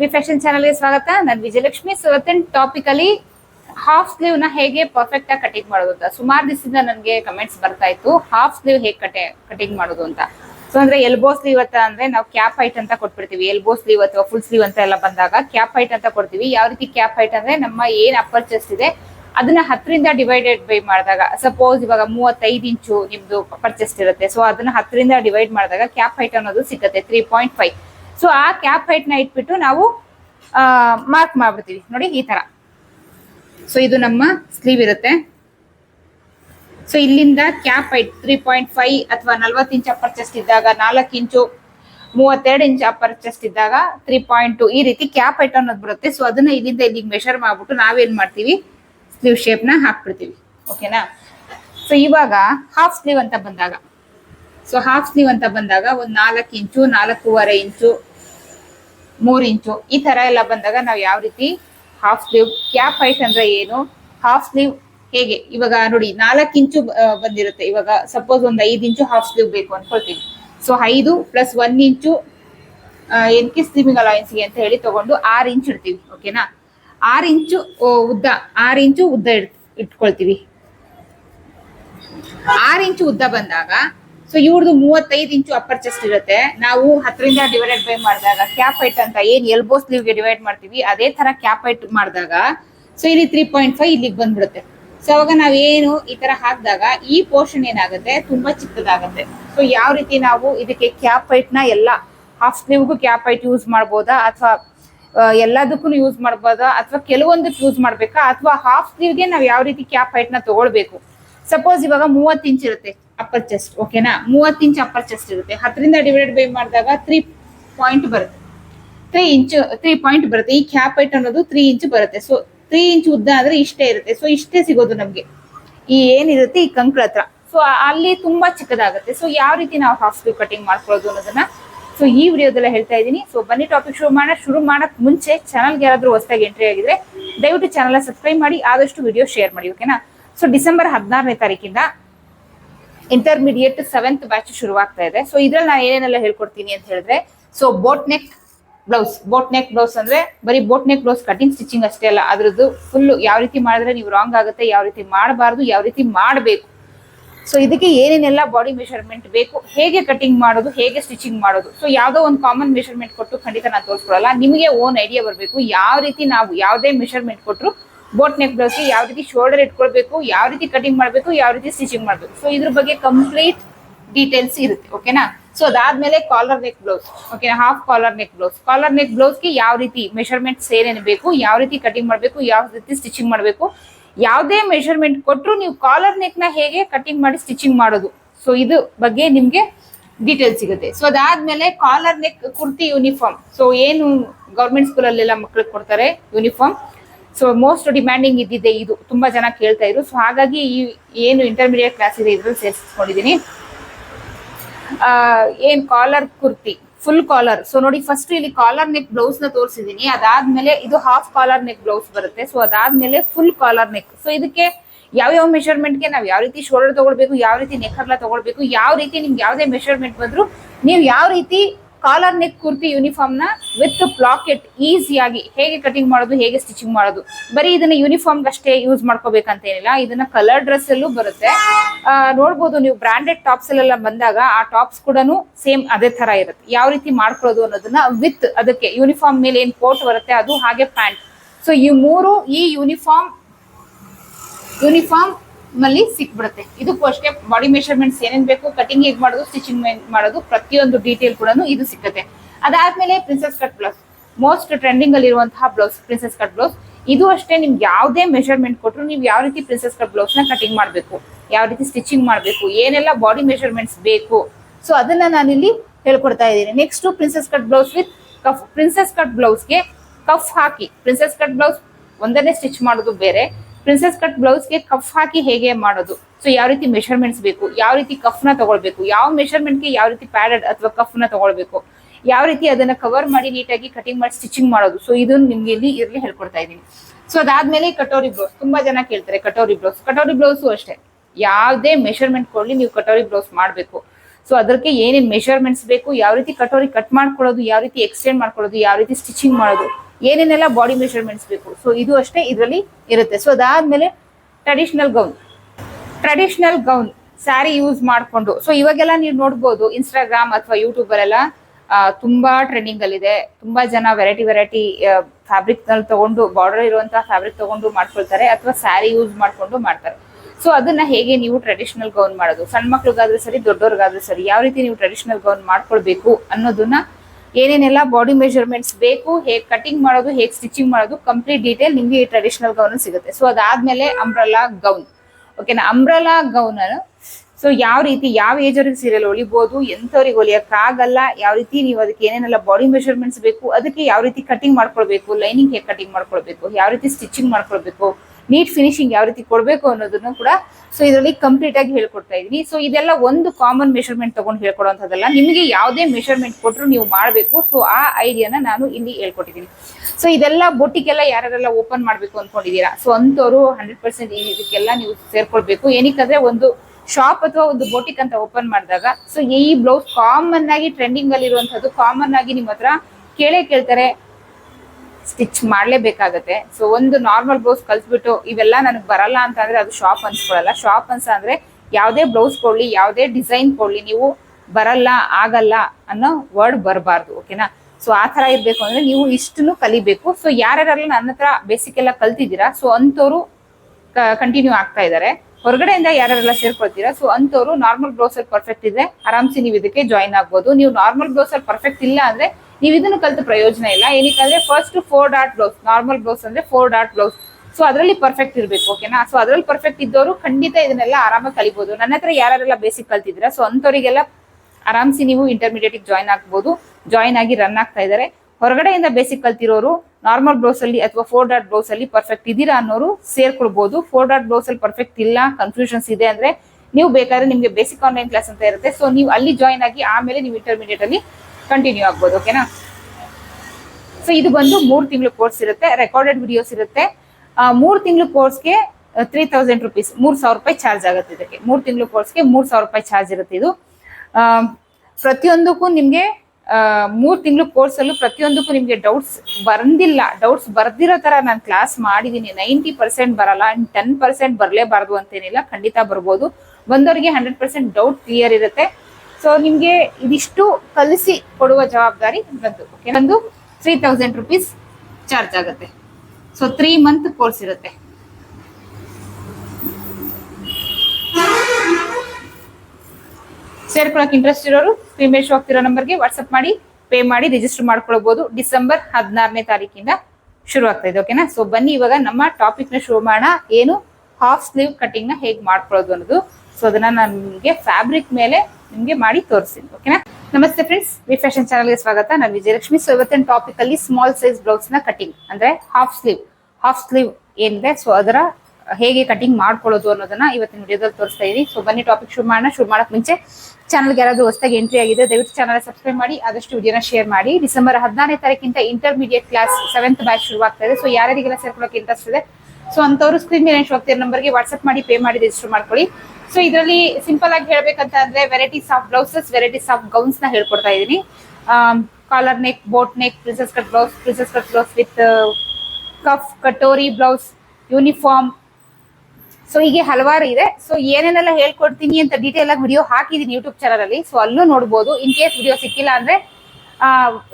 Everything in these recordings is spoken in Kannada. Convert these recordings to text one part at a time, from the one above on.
ವಿ ಫ್ಯಾಷನ್ ಚಾನಲ್ಗೆ ಸ್ವಾಗತ. ನಾನು ವಿಜಯಲಕ್ಷ್ಮಿ. ಸೊ ಇವತ್ತಿನ ಟಾಪಿಕ್ ಅಲ್ಲಿ ಹಾಫ್ ಸ್ಲೀವ್ನ ಹೇಗೆ ಪರ್ಫೆಕ್ಟ್ ಆಗಿ ಕಟಿಂಗ್ ಮಾಡೋದು ಅಂತ. ಸುಮಾರು ದಿವಸದಿಂದ ನನಗೆ ಕಮೆಂಟ್ಸ್ ಬರ್ತಾ ಇತ್ತು. ಹಾಫ್ ಸ್ಲೀವ್ ಹೇಗೆ ಕಟೆ ಕಟಿಂಗ್ ಮಾಡೋದು ಅಂತ. ಸೊ ಅಂದ್ರೆ ಎಲ್ಬೋ ಸ್ಲೀವ್ ಅಂತ ಅಂದ್ರೆ ನಾವು ಕ್ಯಾಪ್ ಹೈಟ್ ಅಂತ ಕೊಟ್ಬಿಡ್ತೀವಿ. ಎಲ್ಬೋ ಸ್ಲೀವ್ ಅಥವಾ ಫುಲ್ ಸ್ಲೀವ್ ಅಂತ ಎಲ್ಲ ಬಂದಾಗ ಕ್ಯಾಪ್ ಹೈಟ್ ಅಂತ ಕೊಡ್ತೀವಿ. ಯಾವ ರೀತಿ ಕ್ಯಾಪ್ ಹೈಟ್ ಅಂದ್ರೆ ನಮ್ಮ ಏನ್ ಅಪ್ಪರ್ ಚೆಸ್ಟ್ ಇದೆ, ಅದನ್ನ ಹತ್ತರಿಂದ ಡಿವೈಡೆಡ್ ಬೈ ಮಾಡಿದಾಗ ಸಪೋಸ್ ಇವಾಗ ಮೂವತ್ತೈದು ಇಂಚು ನಿಮ್ದು ಅಪ್ಪರ್ ಚೆಸ್ಟ್ ಇರುತ್ತೆ. ಸೊ ಅದನ್ನ ಹತ್ತರಿಂದ ಡಿವೈಡ್ ಮಾಡಿದಾಗ ಕ್ಯಾಪ್ ಹೈಟ್ ಅನ್ನೋದು ಸಿಗುತ್ತೆ ತ್ರೀ ಪಾಯಿಂಟ್ ಫೈವ್ ಸೊ ಆ ಕ್ಯಾಪ್ ಹೈಟ್ನ ಇಟ್ಬಿಟ್ಟು ನಾವು ಮಾರ್ಕ್ ಮಾಡ್ಬಿಡ್ತೀವಿ. ನೋಡಿ, ಈ ತರ. ಸೊ ಇದು ನಮ್ಮ ಸ್ಲೀವ್ ಇರುತ್ತೆ. ಸೊ ಇಲ್ಲಿಂದ cap height three point five ಅಥವಾ ನಲ್ವತ್ತು ಇಂಚ್ ಅಪ್ಪರ್ ಚೆಸ್ಟ್ ಇದ್ದಾಗ ನಾಲ್ಕು ಇಂಚು ಮೂವತ್ತೆರಡು ಇಂಚ್ ಅಪ್ಪರ್ ಚೆಸ್ಟ್ ಇದ್ದಾಗ ತ್ರೀ ಪಾಯಿಂಟ್ ಟು ಈ ರೀತಿ ಕ್ಯಾಪ್ ಹೈಟ್ ಅನ್ನೋದು ಬರುತ್ತೆ. ಸೊ ಅದನ್ನ ಇಲ್ಲಿಂದ ಇಲ್ಲಿಗೆ ಮೆಷರ್ ಮಾಡ್ಬಿಟ್ಟು ನಾವೇನ್ ಮಾಡ್ತೀವಿ? ಸ್ಲೀವ್ ಶೇಪ್ನ ಹಾಕ್ಬಿಡ್ತೀವಿ. ಓಕೆನಾ ಸೊ ಇವಾಗ ಹಾಫ್ ಸ್ಲೀವ್ ಅಂತ ಬಂದಾಗ. ಸೊ ಹಾಫ್ ಸ್ಲೀವ್ ಅಂತ ಬಂದಾಗ ಒಂದು ನಾಲ್ಕು ಇಂಚು ನಾಲ್ಕೂವರೆ ಇಂಚು ಮೂರ್ ಇಂಚು. ಈ ತರ ಎಲ್ಲ ಬಂದಾಗ ನಾವು ಯಾವ ರೀತಿ ಹಾಫ್ ಸ್ಲೀವ್ ಕ್ಯಾಪ್ ಹೈಟ್ ಅಂದ್ರೆ ಏನು? ಹಾಫ್ ಸ್ಲೀವ್ ಹೇಗೆ? ಇವಾಗ ನೋಡಿ, ನಾಲ್ಕು ಇಂಚು ಬಂದಿರುತ್ತೆ. ಇವಾಗ ಸಪೋಸ್ ಒಂದು ಐದು ಇಂಚು ಹಾಫ್ ಸ್ಲೀವ್ ಬೇಕು ಅನ್ಕೊಳ್ತೀವಿ ಸೊ ಐದು ಪ್ಲಸ್ ಒನ್ ಇಂಚು ಎನ್ಕೆ ಸ್ಲೀವಿಂಗ್ ಅಲಾಯನ್ಸ್ಗೆ ಅಂತ ಹೇಳಿ ತಗೊಂಡು ಆರು ಇಂಚ್ ಇಡ್ತೀವಿ ಓಕೆನಾ ಆರು ಇಂಚು ಉದ್ದ. ಆರು ಇಂಚು ಉದ್ದ ಇಟ್ ಇಟ್ಕೊಳ್ತೀವಿ. ಆರು ಇಂಚು ಉದ್ದ ಬಂದಾಗ ಸೊ ಇವ್ರದ್ದು ಮೂವತ್ತೈದು ಇಂಚು ಅಪ್ಪರ್ ಚೆಸ್ಟ್ ಇರುತ್ತೆ. ನಾವು ಹತ್ತರಿಂದ ಡಿವೈಡೆಡ್ ಬೈ ಮಾಡಿದಾಗ ಕ್ಯಾಪ್ ಹೈಟ್ ಅಂತ ಏನ್ ಎಲ್ಬೋ ಸ್ಲೀವ್ಗೆ ಡಿವೈಡ್ ಮಾಡ್ತೀವಿ, ಅದೇ ತರ ಕ್ಯಾಪ್ ಹೈಟ್ ಮಾಡಿದಾಗ ಸೊ ಇಲ್ಲಿ ತ್ರೀ ಪಾಯಿಂಟ್ ಫೈವ್ ಇಲ್ಲಿಗೆ ಬಂದ್ಬಿಡುತ್ತೆ. ಸೊ ಅವಾಗ ನಾವೇನು ಈ ತರ ಹಾಕಿದಾಗ, ಈ ಪೋರ್ಷನ್ ಏನಾಗುತ್ತೆ? ತುಂಬಾ ಚಿಕ್ಕದಾಗುತ್ತೆ. ಸೊ ಯಾವ ರೀತಿ ನಾವು ಇದಕ್ಕೆ ಕ್ಯಾಪ್ ಹೈಟ್ನ ಎಲ್ಲ ಹಾಫ್ ಸ್ಲೀವ್ಗೂ ಕ್ಯಾಪ್ ಹೈಟ್ ಯೂಸ್ ಮಾಡ್ಬೋದಾ? ಅಥವಾ ಎಲ್ಲದಕ್ಕೂ ಯೂಸ್ ಮಾಡ್ಬೋದಾ? ಅಥವಾ ಕೆಲವೊಂದಕ್ಕೆ ಯೂಸ್ ಮಾಡ್ಬೇಕಾ? ಅಥವಾ ಹಾಫ್ ಸ್ಲೀವ್ಗೆ ನಾವು ಯಾವ ರೀತಿ ಕ್ಯಾಪ್ ಹೈಟ್ನ ತಗೊಳ್ಬೇಕು? ಸಪೋಸ್ ಇವಾಗ ಮೂವತ್ತು ಇಂಚ್ ಇರುತ್ತೆ. ಅಪ್ಪರ್ ಚೆಸ್ಟ್ ಓಕೆನಾ ಮೂವತ್ತು ಇಂಚ್ ಅಪ್ಪರ್ ಚೆಸ್ಟ್ ಇರುತ್ತೆ. ಹತ್ತರಿಂದ ಡಿವೈಡ್ ಬೈ ಮಾಡಿದಾಗ ತ್ರೀ ಪಾಯಿಂಟ್ ಬರುತ್ತೆ. ತ್ರೀ ಇಂಚ್ ತ್ರೀ ಪಾಯಿಂಟ್ ಬರುತ್ತೆ. ಈ ಕ್ಯಾಪ್ ಹೈಟ್ ಅನ್ನೋದು ತ್ರೀ ಇಂಚ್ ಬರುತ್ತೆ. ಸೊ ತ್ರೀ ಇಂಚ್ ಉದ್ದ ಆದ್ರೆ ಇಷ್ಟೇ ಇರುತ್ತೆ. ಸೊ ಇಷ್ಟೇ ಸಿಗೋದು ನಮ್ಗೆ. ಈ ಏನಿರುತ್ತೆ ಈ ಕಂಕಳ ಹತ್ರ. ಸೊ ಅಲ್ಲಿ ತುಂಬಾ ಚಿಕ್ಕದಾಗುತ್ತೆ. ಸೊ ಯಾವ ರೀತಿ ನಾವು ಹಾಫ್ ಸ್ಲೀವ್ ಕಟಿಂಗ್ ಮಾಡ್ಕೊಳ್ಳೋದು ಅನ್ನೋದನ್ನ? ಸೊ ಈ ವಿಡಿಯೋದಲ್ಲ ಹೇಳ್ತಾ ಇದ್ದೀನಿ. ಸೊ ಬನ್ನಿ ಟಾಪಿಕ್ ಶುರು ಮಾಡೋಣ. ಶುರು ಮಾಡಕ್ ಮುಂಚೆ ಚಾನಲ್ಗೆ ಯಾರಾದ್ರೂ ಹೊಸದಾಗಿ ಎಂಟ್ರಿ ಆಗಿದ್ರೆ ದಯವಿಟ್ಟು ಚಾನಲ್ ಸಬ್ಸ್ಕ್ರೈಬ್ ಮಾಡಿ, ಆದಷ್ಟು ವಿಡಿಯೋ ಶೇರ್ ಮಾಡಿ ಓಕೆನಾ ಸೊ ಡಿಸೆಂಬರ್ ಹದಿನಾರನೇ ತಾರೀಕಿಂದ ಇಂಟರ್ಮೀಡಿಯೇಟ್ ಸೆವೆಂತ್ ಬ್ಯಾಚ್ ಶುರುವಾಗ್ತಾ ಇದೆ. ಸೊ ಇದ್ರಲ್ಲಿ ನಾನು ಏನೇನೆಲ್ಲ ಹೇಳ್ಕೊಡ್ತೀನಿ ಅಂತ ಹೇಳಿದ್ರೆ so boat neck blouse boat neck blouse ಅಂದ್ರೆ ಬರೀ boat neck blouse cutting stitching ಅಷ್ಟೇ ಅಲ್ಲ, ಅದ್ರದ್ದು ಫುಲ್ ಯಾವ ರೀತಿ ಮಾಡಿದ್ರೆ ನೀವು ರಾಂಗ್ ಆಗುತ್ತೆ, ಯಾವ ರೀತಿ ಮಾಡಬಾರ್ದು, ಯಾವ ರೀತಿ ಮಾಡಬೇಕು. ಸೊ ಇದಕ್ಕೆ ಏನೇನೆಲ್ಲ ಬಾಡಿ ಮೆಷರ್ಮೆಂಟ್ ಬೇಕು, ಹೇಗೆ ಕಟಿಂಗ್ ಮಾಡೋದು, ಹೇಗೆ ಸ್ಟಿಚಿಂಗ್ ಮಾಡೋದು. ಸೊ ಯಾವುದೋ ಒಂದು ಕಾಮನ್ ಮೆಷರ್ಮೆಂಟ್ ಕೊಟ್ಟು ಖಂಡಿತ ನಾನು ತೋರಿಸ್ಕೊಡಲ್ಲ. ನಿಮಗೆ ಓನ್ ಐಡಿಯಾ ಬರಬೇಕು, ಯಾವ ರೀತಿ ನಾವು ಯಾವುದೇ ಮೆಷರ್ಮೆಂಟ್ ಕೊಟ್ಟರು ಬೋಟ್ ನೆಕ್ ಬ್ಲೌಸ್ಗೆ ಯಾವ ರೀತಿ ಶೋಲ್ಡರ್ ಇಟ್ಕೊಳ್ಬೇಕು, ಯಾವ ರೀತಿ ಕಟಿಂಗ್ ಮಾಡಬೇಕು, ಯಾವ ರೀತಿ ಸ್ಟಿಚಿಂಗ್ ಮಾಡಬೇಕು. ಸೊ ಇದ್ರ ಬಗ್ಗೆ ಕಂಪ್ಲೀಟ್ ಡೀಟೇಲ್ಸ್ ಇರುತ್ತೆ ಓಕೆನಾ ಸೊ ಅದಾದ್ಮೇಲೆ collar neck blouse okay half collar neck blouse collar neck ಬ್ಲೌಸ್ಗೆ ಯಾವ ರೀತಿ ಮೆಷರ್ಮೆಂಟ್ಸ್ ಏನೇನು ಬೇಕು, ಯಾವ ರೀತಿ ಕಟಿಂಗ್ ಮಾಡಬೇಕು, ಯಾವ ರೀತಿ ಸ್ಟಿಚಿಂಗ್ ಮಾಡಬೇಕು, ಯಾವುದೇ ಮೆಷರ್ಮೆಂಟ್ ಕೊಟ್ಟರು ನೀವು ಕಾಲರ್ ನೆಕ್ನ ಹೇಗೆ ಕಟಿಂಗ್ ಮಾಡಿ ಸ್ಟಿಚಿಂಗ್ ಮಾಡೋದು. ಸೊ ಇದು ಬಗ್ಗೆ ನಿಮಗೆ ಡೀಟೇಲ್ಸ್ ಸಿಗುತ್ತೆ. ಸೊ ಅದಾದ್ಮೇಲೆ collar neck kurti uniform so ಏನು ಗೌರ್ಮೆಂಟ್ ಸ್ಕೂಲಲ್ಲೆಲ್ಲ ಮಕ್ಳಿಗೆ ಕೊಡ್ತಾರೆ ಯೂನಿಫಾರ್ಮ್ ಸೊ ಮೋಸ್ಟ್ ಡಿಮ್ಯಾಂಡಿಂಗ್ ಇದ್ದಿದೆ ಇದು. ತುಂಬಾ ಜನ ಕೇಳ್ತಾ ಇದ್ರು. ಸೊ ಹಾಗಾಗಿ ಈ ಏನು ಇಂಟರ್ಮೀಡಿಯೇಟ್ ಕ್ಲಾಸ್ ಇದೆ, ಇದ್ರಲ್ಲಿ ಸೇರಿಸ್ಕೊಂಡಿದ್ದೀನಿ. ಏನ್ collar kurti full collar so ನೋಡಿ ಫಸ್ಟ್ ಇಲ್ಲಿ ಕಾಲರ್ ನೆಕ್ ಬ್ಲೌಸ್ನ ತೋರಿಸಿದೀನಿ ಅದಾದ್ಮೇಲೆ ಇದು ಹಾಫ್ ಕಾಲರ್ ನೆಕ್ ಬ್ಲೌಸ್ ಬರುತ್ತೆ. ಸೊ ಅದಾದ್ಮೇಲೆ ಫುಲ್ ಕಾಲರ್ ನೆಕ್ ಸೊ ಇದಕ್ಕೆ ಯಾವ ಯಾವ್ಯಾವ ಮೆಷರ್ಮೆಂಟ್ಗೆ ನಾವು ಯಾವ ರೀತಿ ಶೋಲ್ಡರ್ ತಗೊಳ್ಬೇಕು, ಯಾವ ರೀತಿ ನೆಕ್ ತಗೊಳ್ಬೇಕು, ಯಾವ ರೀತಿ ನಿಮ್ಗೆ ಯಾವುದೇ ಮೆಷರ್ಮೆಂಟ್ ಬಂದ್ರು, ನೀವು ಯಾವ ರೀತಿ ಕಾಲರ್ ನೆಕ್ ಕುರ್ತಿ ಯೂನಿಫಾರ್ಮ್ನ ವಿತ್ ಪ್ಲಾಕೆಟ್ ಈಸಿಯಾಗಿ ಹೇಗೆ ಕಟಿಂಗ್ ಮಾಡೋದು, ಹೇಗೆ ಸ್ಟಿಚಿಂಗ್ ಮಾಡೋದು. ಬರೀ ಇದನ್ನ ಯೂನಿಫಾರ್ಮ್ ಅಷ್ಟೇ ಯೂಸ್ ಮಾಡ್ಕೋಬೇಕಂತ ಏನಿಲ್ಲ ಇದನ್ನ ಕಲರ್ ಡ್ರೆಸ್ ಅಲ್ಲೂ ಬರುತ್ತೆ. ನೋಡ್ಬೋದು ನೀವು ಬ್ರಾಂಡೆಡ್ ಟಾಪ್ಸ್ ಅಲ್ಲೆಲ್ಲ ಬಂದಾಗ ಆ ಟಾಪ್ಸ್ ಕೂಡ ಸೇಮ್ ಅದೇ ತರ ಇರುತ್ತೆ. ಯಾವ ರೀತಿ ಮಾಡ್ಕೊಳ್ಳೋದು ಅನ್ನೋದನ್ನ ವಿತ್ ಅದಕ್ಕೆ ಯೂನಿಫಾರ್ಮ್ ಮೇಲೆ ಏನ್ ಕೋಟ್ ಬರುತ್ತೆ ಅದು ಹಾಗೆ ಪ್ಯಾಂಟ್ ಸೊ ಈ ಮೂರು ಈ ಯೂನಿಫಾರ್ಮ್ ಯೂನಿಫಾರ್ಮ್ ಅಲ್ಲಿ ಸಿಕ್ಬಿಡುತ್ತೆ. ಇದಕ್ಕೂ ಅಷ್ಟೇ ಬಾಡಿ ಮೆಷರ್ಮೆಂಟ್ಸ್ ಏನೇನ್ ಬೇಕು ಕಟಿಂಗ್ ಹೇಗೆ ಮಾಡೋದು ಸ್ಟಿಚಿಂಗ್ ಮಾಡೋದು, ಪ್ರತಿಯೊಂದು ಡೀಟೇಲ್ ಕೂಡ ಇದು ಸಿಗುತ್ತೆ ಅದಾದ್ಮೇಲೆ princess cut blouse most trending ಅಲ್ಲಿ ಇರುವಂತಹ ಬ್ಲೌಸ್ ಪ್ರಿನ್ಸಸ್ ಕಟ್ ಬ್ಲೌಸ್ ಇದು ಅಷ್ಟೇ ನಿಮ್ಗೆ ಯಾವುದೇ ಮೆಷರ್ಮೆಂಟ್ ಕೊಟ್ಟರು ನೀವು ಯಾವ ರೀತಿ ಪ್ರಿನ್ಸೆಸ್ ಕಟ್ ಬ್ಲೌಸ್ನ ಕಟಿಂಗ್ ಮಾಡಬೇಕು, ಯಾವ ರೀತಿ ಸ್ಟಿಚಿಂಗ್ ಮಾಡಬೇಕು, ಏನೆಲ್ಲ ಬಾಡಿ ಮೆಷರ್ಮೆಂಟ್ಸ್ ಬೇಕು. ಸೊ ಅದನ್ನ ನಾನಿಲ್ಲಿ ಹೇಳ್ಕೊಡ್ತಾ ಇದ್ದೀನಿ. Next princess cut blouse with cuff princess cut ಬ್ಲೌಸ್ಗೆ cuff ಹಾಕಿ ಪ್ರಿನ್ಸೆಸ್ ಕಟ್ ಬ್ಲೌಸ್ ಒಂದನೇ ಸ್ಟಿಚ್ ಮಾಡೋದು ಬೇರೆ. ಪ್ರಿನ್ಸೆಸ್ ಕಟ್ ಬ್ಲೌಸ್ಗೆ ಕಫ್ ಹಾಕಿ ಹೇಗೆ ಮಾಡೋದು? ಸೊ ಯಾವ ರೀತಿ ಮೆಷರ್ಮೆಂಟ್ಸ್ ಬೇಕು? ಯಾವ ರೀತಿ ಕಫ್ನ ತಗೊಳ್ಬೇಕು? ಯಾವ ಮೆಷರ್ಮೆಂಟ್ಗೆ ಯಾವ ರೀತಿ ಪ್ಯಾಡ್ ಅಥವಾ ಕಫ್ನ ತಗೊಳ್ಬೇಕು? ಯಾವ ರೀತಿ ಅದನ್ನ ಕವರ್ ಮಾಡಿ ನೀಟಾಗಿ ಕಟಿಂಗ್ ಮಾಡಿ ಸ್ಟಿಚಿಂಗ್ ಮಾಡೋದು? ಸೊ ಇದನ್ನ ನಿಮ್ಗೆ ಇಲ್ಲಿ ಇರ್ಲಿ ಹೇಳ್ಕೊಡ್ತಾ ಇದ್ದೀನಿ. ಸೊ ಅದಾದ್ಮೇಲೆ ಕಟೋರಿ ಬ್ಲೌಸ್ ತುಂಬಾ ಜನ ಕೇಳ್ತಾರೆ ಕಟೋರಿ ಬ್ಲೌಸ್ ಕಟೋರಿ ಬ್ಲೌಸು ಅಷ್ಟೇ. ಯಾವುದೇ ಮೆಷರ್ಮೆಂಟ್ ಕೊಡ್ಲಿ ನೀವು ಕಟೋರಿ ಬ್ಲೌಸ್ ಮಾಡಬೇಕು. ಸೊ ಅದಕ್ಕೆ ಏನೇನ್ ಮೆಷರ್ಮೆಂಟ್ಸ್ ಬೇಕು? ಯಾವ ರೀತಿ ಕಟೋರಿ ಕಟ್ ಮಾಡ್ಕೊಳ್ಳೋದು? ಯಾವ ರೀತಿ ಎಕ್ಸ್ಟೆಂಡ್ ಮಾಡ್ಕೊಳ್ಳೋದು? ಯಾವ ರೀತಿ ಸ್ಟಿಚಿಂಗ್ ಮಾಡೋದು? ಏನೇನೆಲ್ಲ ಬಾಡಿ ಮೆಷರ್ಮೆಂಟ್ಸ್ ಬೇಕು. ಸೊ ಇದು ಅಷ್ಟೇ ಇದರಲ್ಲಿ ಇರುತ್ತೆ. ಸೊ ಅದಾದ್ಮೇಲೆ traditional gown traditional gown sari use ಮಾಡಿಕೊಂಡು. ಸೊ ಇವಾಗೆಲ್ಲ ನೀವು ನೋಡ್ಬೋದು ಇನ್ಸ್ಟಾಗ್ರಾಮ್ ಅಥವಾ ಯೂಟ್ಯೂಬ್ ಅಲ್ಲೆಲ್ಲ ತುಂಬಾ ಟ್ರೆಂಡಿಂಗ್ ಅಲ್ಲಿದೆ. ತುಂಬಾ ಜನ ವೆರೈಟಿ ವೆರೈಟಿ ಫ್ಯಾಬ್ರಿಕ್ನಲ್ಲಿ ತಗೊಂಡು ಬಾರ್ಡರ್ ಇರುವಂತಹ ಫ್ಯಾಬ್ರಿಕ್ ತಗೊಂಡು ಮಾಡ್ಕೊಳ್ತಾರೆ ಅಥವಾ ಸ್ಯಾರಿ ಯೂಸ್ ಮಾಡ್ಕೊಂಡು ಮಾಡ್ತಾರೆ. ಸೊ ಅದನ್ನ ಹೇಗೆ ನೀವು ಟ್ರೆಡಿಷನಲ್ ಗೌನ್ ಮಾಡೋದು? ಸಣ್ಣ ಮಕ್ಳಿಗಾದ್ರೂ ಸರಿ, ದೊಡ್ಡವ್ರಿಗಾದ್ರೂ ಸರಿ, ಯಾವ ರೀತಿ ನೀವು ಟ್ರೆಡಿಷನಲ್ ಗೌನ್ ಮಾಡ್ಕೊಳ್ಬೇಕು ಅನ್ನೋದನ್ನ ಏನೇನೆಲ್ಲ ಬಾಡಿ ಮೆಜರ್ಮೆಂಟ್ಸ್ ಬೇಕು, ಹೇಗೆ ಕಟಿಂಗ್ ಮಾಡೋದು, ಹೇಗೆ ಸ್ಟಿಚಿಂಗ್ ಮಾಡೋದು ಕಂಪ್ಲೀಟ್ ಡೀಟೇಲ್ ನಿಮಗೆ ಈ ಟ್ರೆಡಿಷನಲ್ ಗೌನ್ ಸಿಗುತ್ತೆ. ಸೊ ಅದಾದ್ಮೇಲೆ ಅಂಬ್ರಲಾ ಗೌನ್ ಓಕೆನಾ ಅಂಬ್ರಲಾ ಗೌನ್ ಸೊ ಯಾವ ರೀತಿ, ಯಾವ ಏಜ್ ಅವ್ರಿಗೆ ಸೀರಿಯಲ್ ಹೊಲಿಬಹುದು ಎಂಥವ್ರಿಗೆ ಹೊಲಿಯಕ್ಕಾಗಲ್ಲ ಯಾವ ರೀತಿ ನೀವು ಅದಕ್ಕೆ ಏನೇನೆಲ್ಲ ಬಾಡಿ ಮೆಷರ್ಮೆಂಟ್ಸ್ ಬೇಕು, ಅದಕ್ಕೆ ಯಾವ ರೀತಿ ಕಟಿಂಗ್ ಮಾಡ್ಕೊಳ್ಬೇಕು ಲೈನಿಂಗ್ ಹೇಗೆ ಕಟಿಂಗ್ ಮಾಡ್ಕೊಳ್ಬೇಕು, ಯಾವ ರೀತಿ ಸ್ಟಿಚಿಂಗ್ ಮಾಡ್ಕೊಳ್ಬೇಕು ನೀಟ್ ಫಿನಿಶಿಂಗ್ ಯಾವ ರೀತಿ ಕೊಡಬೇಕು ಅನ್ನೋದನ್ನು ಕೂಡ ಸೊ ಇದರಲ್ಲಿ ಕಂಪ್ಲೀಟ್ ಆಗಿ ಹೇಳ್ಕೊಡ್ತಾ ಇದೀನಿ. ಸೊ ಇದೆಲ್ಲ ಒಂದು ಕಾಮನ್ ಮೆಷರ್ಮೆಂಟ್ ತಗೊಂಡು ಹೇಳ್ಕೊಡುವಂಥದ್ದಲ್ಲ ನಿಮಗೆ ಯಾವುದೇ ಮೆಷರ್ಮೆಂಟ್ ಕೊಟ್ಟರು ನೀವು ಮಾಡಬೇಕು. ಸೊ ಆ ಐಡಿಯಾನ ನಾನು ಇಲ್ಲಿ ಹೇಳ್ಕೊಟ್ಟಿದ್ದೀನಿ ಸೊ ಇದೆಲ್ಲ ಬೊಟ್ಟಿಗೆಲ್ಲ ಯಾರೆಲ್ಲ ಓಪನ್ ಮಾಡಬೇಕು ಅಂದ್ಕೊಂಡಿದ್ದೀರಾ ಸೊ ಅಂಥವ್ರು ಹಂಡ್ರೆಡ್ ಪರ್ಸೆಂಟ್ ಇದಕ್ಕೆಲ್ಲ ನೀವು ಸೇರ್ಕೊಳ್ಬೇಕು. ಏನಕ್ಕಂದ್ರೆ ಒಂದು ಶಾಪ್ ಅಥವಾ ಒಂದು ಬೋಟಿಕ್ ಅಂತ ಓಪನ್ ಮಾಡಿದಾಗ ಸೊ ಈ ಬ್ಲೌಸ್ ಕಾಮನ್ ಆಗಿ ಟ್ರೆಂಡಿಂಗ್ ಅಲ್ಲಿ ಇರುವಂತದ್ದು ಕಾಮನ್ ಆಗಿ ನಿಮ್ಮ ಹತ್ರ ಕೇಳೇ ಕೇಳ್ತಾರೆ. ಸ್ಟಿಚ್ ಮಾಡಲೇಬೇಕಾಗತ್ತೆ. ಸೊ ಒಂದು ನಾರ್ಮಲ್ ಬ್ಲೌಸ್ ಕಲ್ಸ್ಬಿಟ್ಟು ಇವೆಲ್ಲ ನನಗೆ ಬರಲ್ಲ ಅಂತ ಅಂದ್ರೆ ಅದು ಶಾಪ್ ಅನ್ಸ್ಕೊಳ್ಳಲ್ಲ ಶಾಪ್ ಅನ್ಸ ಅಂದ್ರೆ ಯಾವುದೇ ಬ್ಲೌಸ್ ಕೊಡ್ಲಿ, ಯಾವುದೇ ಡಿಸೈನ್ ಕೊಡ್ಲಿ, ನೀವು ಬರಲ್ಲ, ಆಗಲ್ಲ ಅನ್ನೋ ವರ್ಡ್ ಬರಬಾರ್ದು ಓಕೆನಾ ಸೊ ಆ ಥರ ಇರಬೇಕು ಅಂದ್ರೆ ನೀವು ಇಷ್ಟನ್ನು ಕಲಿಬೇಕು. ಸೊ ಯಾರ್ಯಾರೆಲ್ಲ ನನ್ನ ಹತ್ರ ಬೇಸಿಕ್ ಎಲ್ಲ ಕಲ್ತಿದ್ದೀರಾ ಸೊ ಅಂಥವ್ರು ಕಂಟಿನ್ಯೂ ಆಗ್ತಾ ಇದ್ದಾರೆ ಹೊರಗಡೆಯಿಂದ ಯಾರೆಲ್ಲ ಸೇರ್ಕೊಳ್ತೀರಾ ಸೊ ಅಂಥವ್ರು ನಾರ್ಮಲ್ ಬ್ಲೌಸಲ್ಲಿ ಪರ್ಫೆಕ್ಟ್ ಇದೆ ಆರಾಮ್ಸಿ ನೀವು ಇದಕ್ಕೆ ಜಾಯಿನ್ ಆಗ್ಬೋದು. ನೀವು ನಾರ್ಮಲ್ ಬ್ಲೌಸಲ್ಲಿ ಪರ್ಫೆಕ್ಟ್ ಇಲ್ಲ ಅಂದ್ರೆ ನೀವು ಇದನ್ನು ಕಲಿತು ಪ್ರಯೋಜನ ಇಲ್ಲ. ಏನಕ್ಕಂದ್ರೆ first four dot blouse normal blouse ಅಂದ್ರೆ ಫೋರ್ ಡಾಟ್ ಬ್ಲೌಸ್ ಸೊ ಅದರಲ್ಲಿ ಪರ್ಫೆಕ್ಟ್ ಇರಬೇಕು ಓಕೆನಾ ಸೊ ಅದರಲ್ಲಿ ಪರ್ಫೆಕ್ಟ್ ಇದ್ದವರು ಖಂಡಿತ ಇದನ್ನೆಲ್ಲ ಆರಾಮಾಗಿ ಕಲಿಬಹುದು ನನ್ನ ಹತ್ರ ಯಾರೆಲ್ಲ ಬೇಸಿಕ್ ಕಲ್ತಿದ್ದೀರಾ ಸೊ ಅಂಥವರಿಗೆಲ್ಲ ಆರಾಮ್ಸಿ ನೀವು ಇಂಟರ್ಮೀಡಿಯೇಟ್ ಜಾಯ್ನ್ ಆಗ್ಬೋದು. ಜಾಯ್ನ್ ಆಗಿ ರನ್ ಆಗ್ತಾ ಇದ್ದಾರೆ ಹೊರಗಡೆಯಿಂದ ಬೇಸಿಕ್ ಕಲ್ತಿರೋರು ನಾರ್ಮಲ್ ಬ್ಲೌಸ್ ಅಲ್ಲಿ ಅಥವಾ ಫೋರ್ ಡಾಟ್ ಬ್ಲೌಸ್ ಅಲ್ಲಿ ಪರ್ಫೆಕ್ಟ್ ಇದ್ದೀರಾ ಅನ್ನೋರು ಸೇರ್ಕೊಳ್ಬಹುದು ಫೋರ್ ಡಾಟ್ ಬ್ಲೌಸ್ ಅಲ್ಲಿ ಪರ್ಫೆಕ್ಟ್ ಇಲ್ಲ ಕನ್ಫ್ಯೂಷನ್ಸ್ ಇದೆ ಅಂದ್ರೆ ನೀವು ಬೇಕಾದ್ರೆ ನಿಮಗೆ ಬೇಸಿಕ್ ಆನ್ಲೈನ್ ಕ್ಲಾಸ್ ಅಂತ ಇರುತ್ತೆ. ಸೊ ನೀವು ಅಲ್ಲಿ ಜಾಯ್ನ್ ಆಗಿ ಆಮೇಲೆ ನೀವು ಇಂಟರ್ಮೀಡಿಯೇಟ್ ಅಲ್ಲಿ ಕಂಟಿನ್ಯೂ ಆಗ್ಬೋದು ಓಕೆನಾ ಸೊ ಇದು ಬಂದು ಮೂರು ತಿಂಗಳು ಕೋರ್ಸ್ ಇರುತ್ತೆ ರೆಕಾರ್ಡೆಡ್ ವಿಡಿಯೋಸ್ ಇರುತ್ತೆ. ಮೂರು ತಿಂಗಳು ಕೋರ್ಸ್ಗೆ ತ್ರೀ ತೌಸಂಡ್ ರುಪೀಸ್ ಮೂರು ಸಾವಿರ ರೂಪಾಯಿ ಚಾರ್ಜ್ ಆಗುತ್ತೆ ಇದಕ್ಕೆ. ಮೂರು ತಿಂಗಳು ಕೋರ್ಸ್ಗೆ ಮೂರು ಸಾವಿರ ರೂಪಾಯಿ ಚಾರ್ಜ್ ಇರುತ್ತೆ ಇದು. ಪ್ರತಿಯೊಂದಕ್ಕೂ ನಿಮಗೆ ಮೂರು ತಿಂಗಳು ಕೋರ್ಸ್ ಅಲ್ಲೂ ಪ್ರತಿಯೊಂದಕ್ಕೂ ನಿಮಗೆ ಡೌಟ್ಸ್ ಬರಂದಿಲ್ಲ ಡೌಟ್ಸ್ ಬರ್ದಿರೋ ತರ ನಾನು ಕ್ಲಾಸ್ ಮಾಡಿದ್ದೀನಿ ನೈಂಟಿ ಪರ್ಸೆಂಟ್ ಬರಲ್ಲ ಅಂಡ್ ಟೆನ್ ಪರ್ಸೆಂಟ್ ಬರಲೇಬಾರ್ದು ಅಂತೇನಿಲ್ಲ, ಖಂಡಿತ ಬರ್ಬೋದು. ಬಂದವರಿಗೆ ಹಂಡ್ರೆಡ್ ಪರ್ಸೆಂಟ್ ಡೌಟ್ ಕ್ಲಿಯರ್ ಇರುತ್ತೆ. ಸೊ ನಿಮ್ಗೆ ಇದಿಷ್ಟು ಕಲಿಸಿ ಕೊಡುವ ಜವಾಬ್ದಾರಿ ಬಂದು ಓಕೆ ನಂದು ತ್ರೀ ತೌಸಂಡ್ ರುಪೀಸ್ ಚಾರ್ಜ್ ಆಗುತ್ತೆ. ಸೊ ತ್ರೀ ಮಂತ್ ಕೋರ್ಸ್ ಇರುತ್ತೆ. ಸೇರ್ಕೊಳಕ್ ಇಂಟ್ರೆಸ್ಟ್ ಇರೋರು ಸ್ಕ್ರೀನ್ ಹೋಗ್ತಿರೋ ನಂಬರ್ಗೆ ವಾಟ್ಸಪ್ ಮಾಡಿ ಪೇ ಮಾಡಿ ರಿಜಿಸ್ಟರ್ ಮಾಡ್ಕೊಳ್ಬಹುದು ಡಿಸೆಂಬರ್ ಹದಿನಾರನೇ ತಾರೀಕಿಂದ ಶುರು ಆಗ್ತಾ ಇದೆ ಓಕೆನಾ ಸೊ ಬನ್ನಿ ಇವಾಗ ನಮ್ಮ ಟಾಪಿಕ್ನ ಶುರು ಮಾಡೋಣ. ಏನು ಹಾಫ್ ಸ್ಲೀವ್ ಕಟಿಂಗ್ನ ಹೇಗೆ ಮಾಡ್ಕೊಳ್ಳೋದು ಅನ್ನೋದು. ಸೊ ಅದನ್ನ ನಾನು ನಿಮಗೆ ಫ್ಯಾಬ್ರಿಕ್ ಮೇಲೆ ನಿಮ್ಗೆ ಮಾಡಿ ತೋರಿಸ್ತೀನಿ ಓಕೆನಾ ನಮಸ್ತೆ ಫ್ರೆಂಡ್ಸ್ ವಿ ಫ್ಯಾಷನ್ ಚಾನಲ್ಗೆ ಸ್ವಾಗತ. ನಾನು ವಿಜಯಲಕ್ಷ್ಮಿ. ಸೊ ಇವತ್ತಿನ ಟಾಪಿಕ್ ಅಲ್ಲಿ ಸ್ಮಾಲ್ ಸೈಜ್ ಬ್ಲೌಸ್ನ ಕಟಿಂಗ್ ಅಂದ್ರೆ ಹಾಫ್ ಸ್ಲೀವ್ ಹಾಫ್ ಸ್ಲೀವ್ ಏನಿದೆ? ಸೊ ಅದರ ಹೇಗೆ ಕಟಿಂಗ್ ಮಾಡ್ಕೊಳ್ಳೋದು ಅನ್ನೋದನ್ನ ಇವತ್ತಿನ ವಿಡಿಯೋದಲ್ಲಿ ತೋರಿಸ್ತಾ ಇದೀನಿ. ಸೊ ಬನ್ನಿ ಟಾಪಿಕ್ ಶುರು ಮಾಡೋಣ. ಶುರು ಮಾಡಕ್ ಮುಂಚೆ ಚಾನಲ್ಗೆ ಯಾರಾದ್ರೂ ಹೊಸದಾಗಿ ಎಂಟ್ರಿ ಆಗಿದೆ ದಯವಿಟ್ಟು ಚಾನಲ್ ಸಬ್ಸ್ಕ್ರೈಬ್ ಮಾಡಿ, ಆದಷ್ಟು ವಿಡಿಯೋನ ಶೇರ್ ಮಾಡಿ. ಡಿಸೆಂಬರ್ ಹದಿನಾರನೇ ತಾರೀಕಿಂತ ಇಂಟರ್ಮೀಡಿಯೇಟ್ ಕ್ಲಾಸ್ ಸೆವೆಂತ್ ಬ್ಯಾಚ್ ಶುರುವಾಗ್ತಾ ಇದೆ. ಸೊ ಯಾರಿಗೆಲ್ಲ ಸೇರ್ಕೊಳ್ಳೋಕೆ ಇಂಟ್ರೆಸ್ಟ್ ಇದೆ? ಸೊ ಅಂತವರು ಸ್ಕ್ರೀನ್ ಮೇಲೆ ಶೋ ಆಗ್ತಿರೋ ನಂಬರ್ಗೆ ವಾಟ್ಸ್ಆಪ್ ಮಾಡಿ ಪೇ ಮಾಡಿ ರಿಜಿಸ್ಟರ್ ಮಾಡ್ಕೊಳ್ಳಿ. ಸೊ ಇದರಲ್ಲಿ ಸಿಂಪಲ್ ಆಗಿ ಹೇಳ್ಬೇಕಂತ ಅಂದ್ರೆ varieties of blouses varieties of ಗೌನ್ಸ್ನ ಹೇಳ್ಕೊಡ್ತಾ ಇದೀನಿ. Collar neck boat neck princess cut blouse princess cut blouse with cuff katori blouse uniform so ಹೀಗೆ ಹಲವಾರು ಇದೆ. ಸೊ ಏನೇನೆಲ್ಲ ಹೇಳ್ಕೊಡ್ತೀನಿ ಅಂತ ಡೀಟೇಲ್ ಆಗಿ ವಿಡಿಯೋ ಹಾಕಿದೀನಿ ಯೂಟ್ಯೂಬ್ ಚಾನಲ್ ಅಲ್ಲಿ. ಸೊ ಅಲ್ಲೂ ನೋಡ್ಬೋದು. ಇನ್ ಕೇಸ್ ವಿಡಿಯೋ ಸಿಕ್ಕಿಲ್ಲ ಅಂದ್ರೆ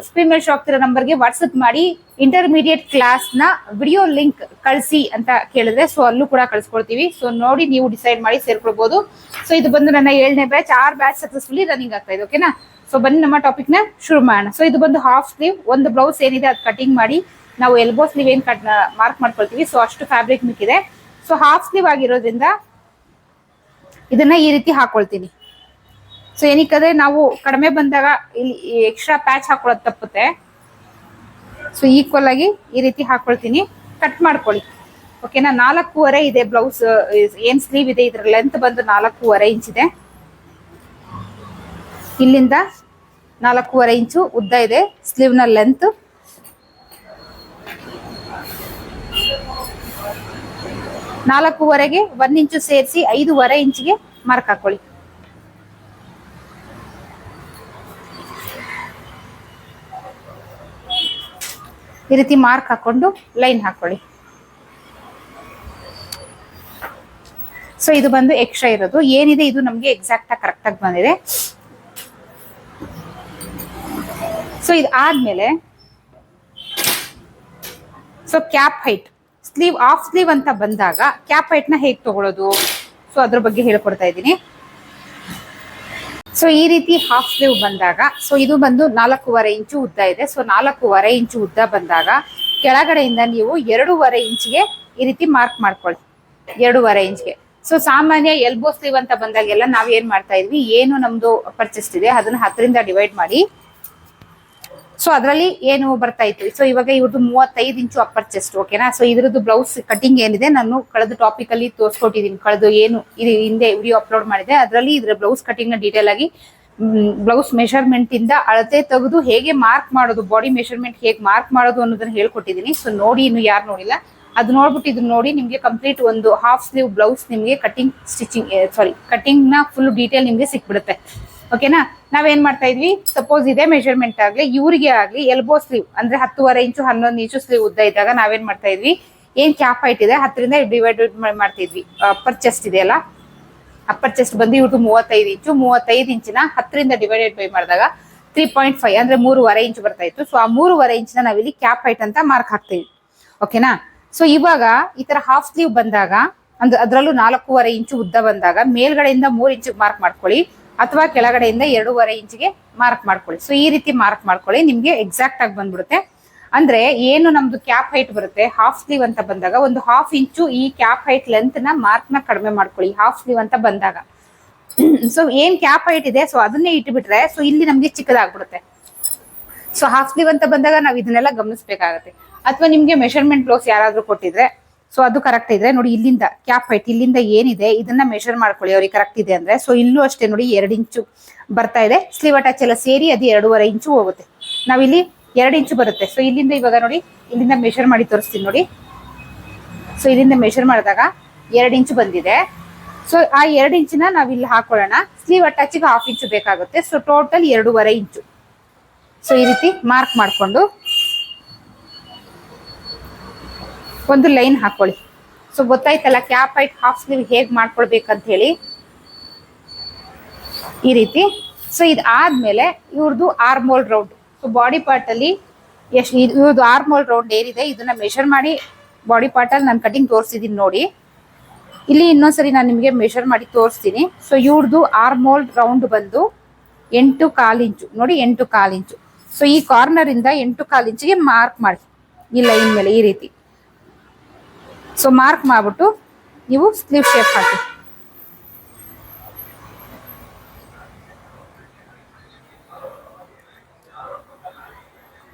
ಸ್ಕ್ರೀನ್ ಮೇಲೆ ಶೋ ಆಗ್ತಿರೋ ನಂಬರ್ಗೆ ವಾಟ್ಸಪ್ ಮಾಡಿ ಇಂಟರ್ಮೀಡಿಯೇಟ್ ಕ್ಲಾಸ್ನ ವಿಡಿಯೋ ಲಿಂಕ್ ಕಳಿಸಿ ಅಂತ ಕೇಳಿದ್ರೆ ಸೊ ಅಲ್ಲೂ ಕೂಡ ಕಳ್ಸ್ಕೊಡ್ತೀವಿ. ಸೊ ನೋಡಿ ನೀವು ಡಿಸೈಡ್ ಮಾಡಿ ಸೇರ್ಕೊಳ್ಬಹುದು ಸೊ ಇದು ಬಂದು ನನ್ನ ಏಳನೇ batch or batch successfully running ಆಗ್ತಾ ಇದೆ ಓಕೆನಾ ಸೊ ಬನ್ನಿ ನಮ್ಮ ಟಾಪಿಕ್ನ ಶುರು ಮಾಡೋಣ. ಸೊ ಇದು ಬಂದು ಹಾಫ್ ಸ್ಲೀವ್ ಒಂದು ಬ್ಲೌಸ್ ಏನಿದೆ ಅದು ಕಟಿಂಗ್ ಮಾಡಿ, ನಾವು ಎಲ್ಬೋ ಸ್ಲೀವ್ ಏನ್ ಕಟ್ ಮಾರ್ಕ್ ಮಾಡ್ಕೊಳ್ತೀವಿ. ಸೊ ಅಷ್ಟು ಫ್ಯಾಬ್ರಿಕ್ ಮಿಕ್ಕಿದೆ. ಸೊ ಹಾಫ್ ಸ್ಲೀವ್ ಆಗಿರೋದ್ರಿಂದ ಇದನ್ನ ಈ ರೀತಿ ಹಾಕೊಳ್ತೀನಿ. ಸೊ ಏನಕ್ಕಂದ್ರೆ ನಾವು ಕಡಿಮೆ ಬಂದಾಗ ಇಲ್ಲಿ ಎಕ್ಸ್ಟ್ರಾ ಪ್ಯಾಚ್ ಹಾಕೊಳ್ಳೋದು ತಪ್ಪುತ್ತೆ. ಸೊ ಈಕ್ವಲ್ ಆಗಿ ಈ ರೀತಿ ಹಾಕೊಳ್ತೀನಿ. ಕಟ್ ಮಾಡ್ಕೊಳ್ಳಿ. ಓಕೆನಾ ನಾಲ್ಕೂವರೆ ಇದೆ ಬ್ಲೌಸ್ ಏನ್ ಸ್ಲೀವ್ ಇದೆ? ಇದ್ರ ಲೆಂತ್ ಬಂದು ನಾಲ್ಕೂವರೆ ಇಂಚ್ ಇದೆ. ಇಲ್ಲಿಂದ ನಾಲ್ಕೂವರೆ ಇಂಚು ಉದ್ದ ಇದೆ. ಸ್ಲೀವ್ನ ಲೆಂತ್ ನಾಲ್ಕೂವರೆಗೆ ಒಂದ್ ಇಂಚು ಸೇರಿಸಿ ಐದೂವರೆ ಇಂಚಿಗೆ ಮಾರ್ಕ್ ಹಾಕೊಳ್ಳಿ. ಈ ರೀತಿ ಮಾರ್ಕ್ ಹಾಕೊಂಡು ಲೈನ್ ಹಾಕೊಳ್ಳಿ. ಸೊ ಇದು ಬಂದು ಎಕ್ಸ್ಟ್ರಾ ಇರೋದು. ಏನಿದೆ? ಇದು ನಮಗೆ ಎಕ್ಸಾಕ್ಟ್ ಆಗಿ ಕರೆಕ್ಟ್ ಆಗಿ ಬಂದಿದೆ. ಸೊ ಇದು ಆದ್ಮೇಲೆ so cap height sleeve of sleeve ಅಂತ ಬಂದಾಗ ಕ್ಯಾಪ್ ಹೈಟ್ನ ಹೇಗೆ ತಗೊಳ್ಳೋದು ಸೊ ಅದ್ರ ಬಗ್ಗೆ ಹೇಳ್ಕೊಡ್ತಾ ಇದ್ದೀನಿ. ಸೊ ಈ ರೀತಿ ಹಾಫ್ ಸ್ಲೀವ್ ಬಂದಾಗ ಸೊ ಇದು ಬಂದು ನಾಲ್ಕೂವರೆ ಇಂಚು ಉದ್ದ ಇದೆ. ಸೊ ನಾಲ್ಕೂವರೆ ಇಂಚು ಉದ್ದ ಬಂದಾಗ, ಕೆಳಗಡೆಯಿಂದ ನೀವು ಎರಡೂವರೆ ಇಂಚಿಗೆ ಈ ರೀತಿ ಮಾರ್ಕ್ ಮಾಡ್ಕೊಳ್ಳಿ. ಎರಡೂವರೆ ಇಂಚ್ಗೆ. ಸೊ ಸಾಮಾನ್ಯ ಎಲ್ಬೋ ಸ್ಲೀವ್ ಅಂತ ಬಂದಾಗೆಲ್ಲ ನಾವ್ ಏನ್ ಮಾಡ್ತಾ ಇದ್ವಿ? ಏನು ನಮ್ದು ಪರ್ಚೇಸ್ ಇದೆ, ಅದನ್ನ ಹತ್ತರಿಂದ ಡಿವೈಡ್ ಮಾಡಿ ಸೊ ಅದರಲ್ಲಿ ಏನು ಬರ್ತಾ ಇತ್ತು? ಸೊ ಇವಾಗ ಇವ್ರದ್ದು ಮೂವತ್ತೈದು ಇಂಚು ಅಪ್ಪರ್ ಚೆಸ್ಟ್ ಓಕೆನಾ ಸೊ ಇದ್ರದ್ದು ಬ್ಲೌಸ್ ಕಟಿಂಗ್ ಏನಿದೆ, ನಾನು ಕಳೆದ ಟಾಪಿಕ್ ಅಲ್ಲಿ ತೋರಿಸ್ಕೊಟ್ಟಿದ್ದೀನಿ ಕಳೆದು ಏನು ಇದು ಹಿಂದೆ ವಿಡಿಯೋ ಅಪ್ಲೋಡ್ ಮಾಡಿದೆ. ಅದರಲ್ಲಿ ಇದ್ರ ಬ್ಲೌಸ್ ಕಟಿಂಗ್ನ ಡೀಟೇಲ್ ಆಗಿ ಬ್ಲೌಸ್ ಮೆಷರ್ಮೆಂಟ್ ಇಂದ ಅಳತೆ ತೆಗೆದು ಹೇಗೆ ಮಾರ್ಕ್ ಮಾಡೋದು ಬಾಡಿ ಮೆಷರ್ಮೆಂಟ್ ಹೇಗೆ ಮಾರ್ಕ್ ಮಾಡೋದು ಅನ್ನೋದನ್ನ ಹೇಳ್ಕೊಟ್ಟಿದ್ದೀನಿ ಸೊ ನೋಡಿ ಇನ್ನು ಯಾರು ನೋಡಿಲ್ಲ. ಅದು ನೋಡ್ಬಿಟ್ಟು ಇದನ್ನ ನೋಡಿ ನಿಮ್ಗೆ ಕಂಪ್ಲೀಟ್ ಒಂದು ಹಾಫ್ ಸ್ಲೀವ್ ಬ್ಲೌಸ್ ನಿಮ್ಗೆ ಕಟಿಂಗ್ ಸ್ಟಿಚಿಂಗ್ ಸಾರಿ ಕಟಿಂಗ್ನ ಫುಲ್ ಡೀಟೇಲ್ ನಿಮ್ಗೆ ಸಿಕ್ಬಿಡುತ್ತೆ. ಓಕೆನಾ ನಾವೇನ್ ಮಾಡ್ತಾ ಇದ್ವಿ? ಸಪೋಸ್ ಇದೆ ಮೆಜರ್ಮೆಂಟ್ ಆಗ್ಲಿ, ಇವ್ರಿಗೆ ಆಗ್ಲಿ ಎಲ್ಬೋ ಸ್ಲೀವ್ ಅಂದ್ರೆ ಹತ್ತುವರೆ ಇಂಚು, ಹನ್ನೊಂದು ಇಂಚು ಸ್ಲೀವ್ ಉದ್ದ ಇದ್ದಾಗ ನಾವೇನ್ ಮಾಡ್ತಾ ಇದ್ವಿ? ಏನ್ ಕ್ಯಾಪ್ ಹೈಟ್ ಇದೆ? ಹತ್ತರಿಂದ ಡಿವೈಡ್ ಮಾಡ್ತಿದ್ವಿ ಅಪ್ಪರ್ ಚೆಸ್ಟ್ ಇದೆಯಲ್ಲ ಅಪ್ಪರ್ ಚೆಸ್ಟ್ ಬಂದು ಇವ್ರದ್ದು ಮೂವತ್ತೈದು ಇಂಚು. ಮೂವತ್ತೈದು ಇಂಚಿನ ಹತ್ತರಿಂದ ಡಿವೈಡೆಡ್ ಬೈ ಮಾಡಿದಾಗ ತ್ರೀ ಪಾಯಿಂಟ್ ಫೈವ್ ಅಂದ್ರೆ ಮೂರುವರೆ ಇಂಚು ಬರ್ತಾ ಇತ್ತು. ಸೊ ಆ ಮೂರುವರೆ ಇಂಚಿನ ನಾವಿಲ್ಲಿ ಕ್ಯಾಪ್ ಹೈಟ್ ಅಂತ ಮಾರ್ಕ್ ಹಾಕ್ತೀವಿ. ಓಕೆನಾ ಸೊ ಇವಾಗ ಈ ತರ ಹಾಫ್ ಸ್ಲೀವ್ ಬಂದಾಗ ಅಂದ್ರೆ ಅದರಲ್ಲೂ ನಾಲ್ಕೂವರೆ ಇಂಚು ಉದ್ದ ಬಂದಾಗ ಮೇಲ್ಗಡೆಯಿಂದ ಮೂರು ಇಂಚು ಮಾರ್ಕ್ ಮಾಡ್ಕೊಳ್ಳಿ. ಅಥವಾ ಕೆಳಗಡೆಯಿಂದ ಎರಡೂವರೆ ಇಂಚಿಗೆ ಮಾರ್ಕ್ ಮಾಡ್ಕೊಳ್ಳಿ. ಸೊ ಈ ರೀತಿ ಮಾರ್ಕ್ ಮಾಡ್ಕೊಳ್ಳಿ. ನಿಮ್ಗೆ ಎಕ್ಸಾಕ್ಟ್ ಆಗಿ ಬಂದ್ಬಿಡುತ್ತೆ. ಅಂದ್ರೆ ಏನು ನಮ್ದು ಕ್ಯಾಪ್ ಹೈಟ್ ಬರುತ್ತೆ? ಹಾಫ್ ಸ್ಲೀವ್ ಅಂತ ಬಂದಾಗ ಒಂದು ಹಾಫ್ ಇಂಚು ಈ ಕ್ಯಾಪ್ ಹೈಟ್ ಲೆಂತ್ನ ಮಾರ್ಕ್ನ ಕಡಿಮೆ ಮಾಡ್ಕೊಳ್ಳಿ. ಹಾಫ್ ಸ್ಲೀವ್ ಅಂತ ಬಂದಾಗ. ಸೊ ಏನ್ ಕ್ಯಾಪ್ ಹೈಟ್ ಇದೆ? ಸೊ ಅದನ್ನೇ ಇಟ್ಬಿಟ್ರೆ ಸೊ ಇಲ್ಲಿ ನಮ್ಗೆ ಚಿಕ್ಕದಾಗ್ಬಿಡುತ್ತೆ. ಸೊ ಹಾಫ್ ಸ್ಲೀವ್ ಅಂತ ಬಂದಾಗ ನಾವು ಇದನ್ನೆಲ್ಲ ಗಮನಿಸ್ಬೇಕಾಗತ್ತೆ. ಅಥವಾ ನಿಮ್ಗೆ ಮೆಷರ್ಮೆಂಟ್ ಬ್ಲೌಸ್ ಯಾರಾದ್ರೂ ಕೊಟ್ಟಿದ್ರೆ ಸೊ ಅದು ಕರೆಕ್ಟ್ ಇದ್ರೆ ನೋಡಿ ಇಲ್ಲಿಂದ ಕ್ಯಾಪ್ ಹೈಟ್ ಇಲ್ಲಿಂದ ಏನಿದೆ, ಇದನ್ನ ಮೆಷರ್ ಮಾಡ್ಕೊಳ್ಳಿ ಅವ್ರಿಗೆ ಕರೆಕ್ಟ್ ಇದೆ ಅಂದ್ರೆ. ಸೊ ಇಲ್ಲೂ ಅಷ್ಟೇ ನೋಡಿ ಎರಡು ಇಂಚು ಬರ್ತಾ ಇದೆ. ಸ್ಲೀವ್ ಅಟ್ಯಾಚ್ ಎಲ್ಲ ಸೇರಿ ಅದು ಎರಡೂವರೆ ಇಂಚು ಹೋಗುತ್ತೆ. ನಾವಿಲ್ಲಿ ಎರಡು ಇಂಚು ಬರುತ್ತೆ. ಸೊ ಇಲ್ಲಿಂದ ಇವಾಗ ನೋಡಿ, ಇಲ್ಲಿಂದ ಮೆಷರ್ ಮಾಡಿ ತೋರಿಸ್ತೀನಿ ನೋಡಿ. ಸೊ ಇಲ್ಲಿಂದ ಮೆಷರ್ ಮಾಡಿದಾಗ ಎರಡು ಇಂಚು ಬಂದಿದೆ. ಸೊ ಆ ಎರಡು ಇಂಚಿನ ನಾವು ಇಲ್ಲಿ ಹಾಕೊಳ್ಳೋಣ. ಸ್ಲೀವ್ ಅಟ್ಯಾಚಿಗೆ ಹಾಫ್ ಇಂಚು ಬೇಕಾಗುತ್ತೆ. ಸೊ ಟೋಟಲ್ ಎರಡೂವರೆ ಇಂಚು ಸೊ ಈ ರೀತಿ ಮಾರ್ಕ್ ಮಾಡಿಕೊಂಡು ಒಂದು ಲೈನ್ ಹಾಕೊಳ್ಳಿ. ಸೊ ಗೊತ್ತಾಯ್ತಲ್ಲ ಕ್ಯಾಪ್ ಹೈಟ್ ಹಾಫ್ ಸ್ಲೀವ್ ಹೇಗ್ ಮಾಡ್ಕೊಳ್ಬೇಕಂತ ಹೇಳಿ? ಈ ರೀತಿ. ಸೊ ಇದು ಆದ್ಮೇಲೆ ಇವ್ರದ್ದು armhole round so body part ಅಲ್ಲಿ ಎಷ್ಟು ಇವ್ರದ್ದು ಆರ್ಮೋಲ್ ರೌಂಡ್ ಏನಿದೆ, ಇದನ್ನ ಮೆಷರ್ ಮಾಡಿ ಬಾಡಿ ಪಾರ್ಟ್ ಅಲ್ಲಿ ನಾನು ಕಟಿಂಗ್ ತೋರಿಸಿದೀನಿ ನೋಡಿ. ಇಲ್ಲಿ ಇನ್ನೊಂದ್ಸರಿ ನಾನು ನಿಮಗೆ ಮೆಷರ್ ಮಾಡಿ ತೋರಿಸ್ತೀನಿ. ಸೊ ಇವ್ರದ್ದು ಆರ್ಮೋಲ್ ರೌಂಡ್ ಬಂದು ಎಂಟು ಕಾಲು ಇಂಚು. ನೋಡಿ, ಎಂಟು ಕಾಲು ಇಂಚು. ಸೊ ಈ ಕಾರ್ನರ್ ಇಂದ ಎಂಟು ಕಾಲು ಇಂಚಿಗೆ ಮಾರ್ಕ್ ಮಾಡಿ. ಈ ಲೈನ್ ಮೇಲೆ, ಈ ರೀತಿ. ಸೊ ಮಾರ್ಕ್ ಮಾಡಿಬಿಟ್ಟು ನೀವು ಸ್ಲೀವ್ ಶೇಪ್ ಹಾಕಿ.